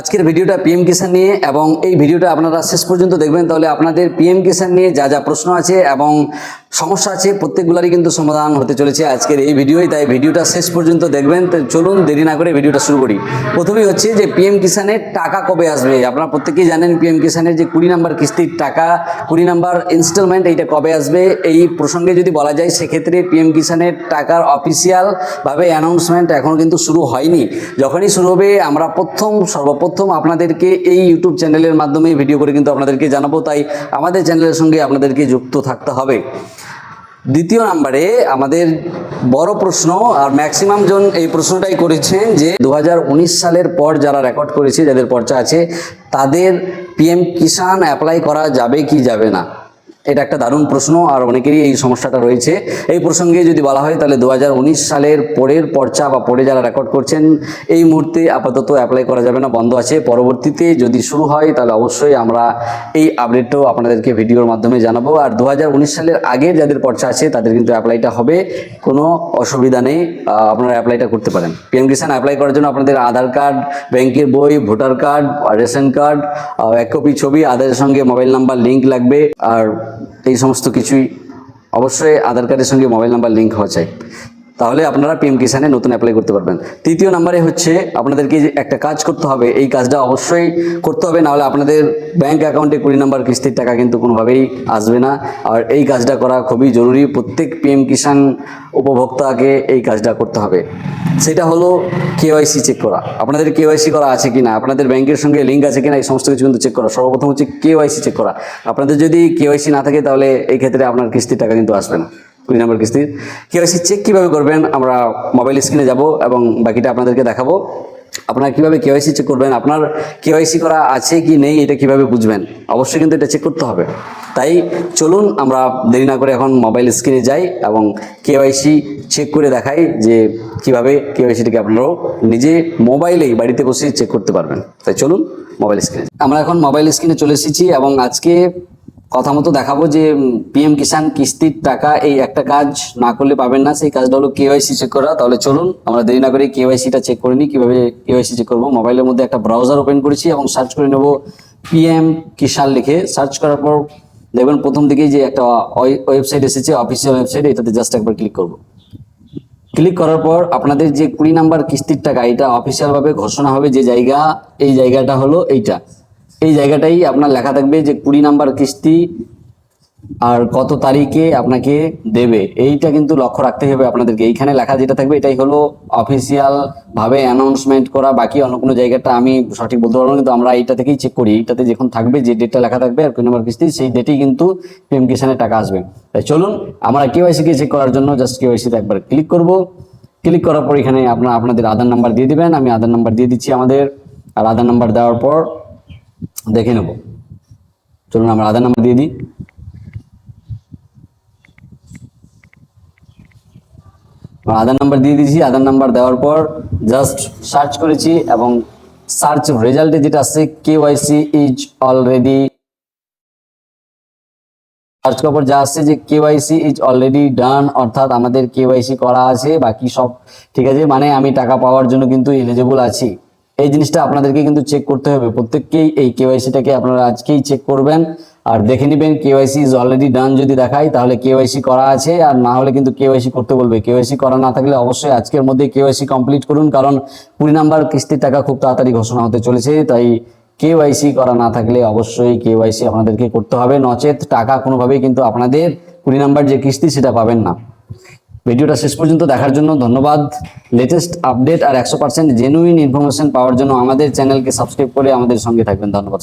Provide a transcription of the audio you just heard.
আজকের ভিডিওটা পিএম কিষান নিয়ে এবং এই ভিডিওটা আপনারা শেষ পর্যন্ত দেখবেন, তাহলে আপনাদের পিএম কিষান নিয়ে যা যা প্রশ্ন আছে এবং সমস্যা আছে, প্রত্যেকগুলারই কিন্তু সমাধান হতে চলেছে আজকের এই ভিডিওই। তাই ভিডিওটা শেষ পর্যন্ত দেখবেন। তো চলুন, দেরি না করে ভিডিওটা শুরু করি। প্রথমেই হচ্ছে যে পিএম কিষানের টাকা কবে আসবে? আপনারা প্রত্যেকেই জানেন পিএম কিষানের যে কুড়ি নাম্বার কিস্তির টাকা, কুড়ি নাম্বার ইনস্টলমেন্ট এইটা কবে আসবে? এই প্রসঙ্গে যদি বলা যায়, সেক্ষেত্রে পিএম কিষানের টাকার অফিসিয়ালভাবে অ্যানাউন্সমেন্ট এখনও কিন্তু শুরু হয়নি। যখনই শুরু হবে, আমরা প্রথম, সর্বপ্রথম আপনাদেরকে এই ইউটিউব চ্যানেলের মাধ্যমে ভিডিও করে কিন্তু আপনাদেরকে জানাব, তাই আমাদের চ্যানেলের সঙ্গে আপনাদেরকে যুক্ত থাকতে হবে। দ্বিতীয় নাম্বারে আমাদের বড় প্রশ্ন, আর ম্যাক্সিমাম জন এই প্রশ্নটাই করেছেন যে দু হাজার উনিশ সালের পর যারা রেকর্ড করেছে, যাদের পর্চা আছে, তাদের পিএম কিষাণ অ্যাপ্লাই করা যাবে কি যাবে না? এটা একটা দারুণ প্রশ্ন, আর অনেকেরই এই সমস্যাটা রয়েছে। এই প্রসঙ্গে যদি বলা হয়, তাহলে দু হাজার উনিশ সালের পরের পর্চা বা পরে যারা রেকর্ড করছেন, এই মুহূর্তে আপাতত অ্যাপ্লাই করা যাবে না, বন্ধ আছে। পরবর্তীতে যদি শুরু হয়, তাহলে অবশ্যই আমরা এই আপডেটটাও আপনাদেরকে ভিডিওর মাধ্যমে জানাব। আর দু হাজার উনিশ সালের আগের যাদের পর্চা আছে, তাদের কিন্তু অ্যাপ্লাইটা হবে। কোনো অসুবিধা নেই আপনারা অ্যাপ্লাইটা করতে পারেন। পিএম কিষাণ অ্যাপ্লাই করার জন্য আপনাদের আধার কার্ড ব্যাংকের বই, ভোটার কার্ড রেশন কার্ড এক কপি ছবি, আধারের সঙ্গে মোবাইল নাম্বার লিঙ্ক লাগবে। আর এই সমস্ত কিছুই অবশ্যই আধার কার্ডের সঙ্গে মোবাইল নাম্বার লিঙ্ক হওয়া চাই। তাহলে আপনারা পিএম কিষানে নতুন অ্যাপ্লাই করতে পারবেন। তৃতীয় নাম্বারে হচ্ছে আপনাদেরকে একটা কাজ করতে হবে, এই কাজটা অবশ্যই করতে হবে, নাহলে আপনাদের ব্যাংক অ্যাকাউন্টে কুড়ি নাম্বার কিস্তির টাকা কিন্তু কোনোভাবেই আসবে না। আর এই কাজটা করা খুবই জরুরি, প্রত্যেক পিএম কিষাণ উপভোক্তাকে এই কাজটা করতে হবে। সেটা হলো কেওয়াইসি চেক করা। আপনাদের কেওয়াইসি করা আছে কিনা, আপনাদের ব্যাংকের সঙ্গে লিঙ্ক আছে কিনা, এই সমস্ত কিছু কিন্তু চেক করা। সর্বপ্রথম হচ্ছে কেওয়াইসি চেক করা। আপনাদের যদি কেওয়াইসি না থাকে, তাহলে এই ক্ষেত্রে আপনার কিস্তির টাকা কিন্তু আসবে না। কুড়ি নম্বর কিস্তির কেওয়াইসি চেক কীভাবে করবেন? আমরা মোবাইল স্ক্রিনে যাব এবং বাকিটা আপনাদেরকে দেখাবো। আপনারা কীভাবে কেওয়াইসি চেক করবেন? আপনার কেওয়াইসি করা আছে কি নেই, এটা কীভাবে বুঝবেন? অবশ্যই কিন্তু এটা চেক করতে হবে। তাই চলুন, আমরা দেরি না করে এখন মোবাইল স্ক্রিনে যাই এবং কেওয়াইসি চেক করে দেখাই যে কীভাবে কেওয়াইসিটাকে আপনারাও নিজে মোবাইলেই বাড়িতে বসে চেক করতে পারবেন। তাই চলুন মোবাইল স্ক্রিনে আমরা এখন মোবাইল স্ক্রিনে চলে এসেছি এবং আজকে কথা মতো দেখাবো যে পিএম কিষান কিস্তির টাকা এই একটা কাজ না করলে পাবেন না। সেই কাজটা হলো কেওয়াইসি চেক করা। তাহলে চলুন, আমরা দেরি না করে কেওয়াইসিটা চেক করে নিই, কীভাবে কেওয়াইসি চেক করব। মোবাইলের মধ্যে একটা ব্রাউজার ওপেন করেছি এবং সার্চ করে নেব পিএম কিষাণ লিখে। সার্চ করার পর দেখবেন প্রথম দিকেই যে একটা ওয়েবসাইট এসেছে অফিসিয়াল ওয়েবসাইট এটাতে জাস্ট একবার ক্লিক করব। ক্লিক করার পর আপনাদের যে কুড়ি নাম্বার কিস্তির টাকা, এটা অফিসিয়াল ভাবে ঘোষণা হবে যে জায়গা, এই জায়গাটা হলো এইটা। এই জায়গাটাই আপনার লেখা থাকবে যে কুড়ি নাম্বার কিস্তি আর কত তারিখে আপনাকে দেবে। এইটা কিন্তু লক্ষ্য রাখতে হবে আপনাদেরকে। এইখানে লেখা যেটা থাকবে, এটাই হলো অফিসিয়াল ভাবে অ্যানাউন্সমেন্ট করা। বাকি অন্য কোনো জায়গাটা আমি সঠিক বলতে পারব না, কিন্তু আমরা এইটা থেকেই চেক করি। এইটাতে যখন থাকবে যে ডেটটা লেখা থাকবে আর কুড়ি নাম্বার কিস্তি, সেই ডেটেই কিন্তু পিএম কিষানের টাকা আসবে। তাই চলুন, আমরা কেওয়াইসি কে চেক করার জন্য জাস্ট কেওয়াইসিতে একবার ক্লিক করব। ক্লিক করার পর এখানে আপনার আপনাদের আধার নাম্বার দিয়ে দিবেন। আমি আধার নাম্বার দিয়ে দিচ্ছি আমাদের। আর আধার নাম্বার দেওয়ার পর দেখে নেব। চলুন আমরা আধার নাম্বার দিয়ে দিই। আধার নাম্বার দিয়ে দিয়েছি। আধার নাম্বার দেওয়ার পর জাস্ট সার্চ করেছি এবং সার্চ রেজাল্টে যেটা আসছে K YC is already search করার পর যা আসছে যে কেওয়াইসি ইজ অলরেডি ডান অর্থাৎ আমাদের কেওয়াইসি করা আছে, বাকি সব ঠিক আছে। মানে আমি টাকা পাওয়ার জন্য কিন্তু এলিজিবল আছি। এই জিনিসটা আপনাদেরকে কিন্তু চেক করতে হবে। প্রত্যেককেই এই কেওয়াইসিটাকে আপনারা আজকেই চেক করবেন আর দেখে নেবেন কেওয়াইসি ইজ অলরেডি ডান যদি দেখায় তাহলে কেওয়াইসি করা আছে আর না হলে কিন্তু কেওয়াইসি করতে বলবে। কেওয়াইসি করা না থাকলে অবশ্যই আজকের মধ্যে কেওয়াইসি কমপ্লিট করুন কারণ কুড়ি নাম্বার কিস্তির টাকা খুব তাড়াতাড়ি ঘোষণা হতে চলেছে, তাই কেওয়াইসি করা না থাকলে অবশ্যই কেওয়াইসি আপনাদেরকে করতে হবে। নচেত টাকা কোনোভাবেই কিন্তু আপনাদের কুড়ি নাম্বার যে কিস্তি সেটা পাবেন না। ভিডিওটা শেষ পর্যন্ত দেখার জন্য ধন্যবাদ। লেটেস্ট আপডেট আর একশো পার্সেন্ট জেনুইন ইনফরমেশন পাওয়ার জন্য আমাদের চ্যানেলকে সাবস্ক্রাইব করে আমাদের সঙ্গে থাকবেন। ধন্যবাদ।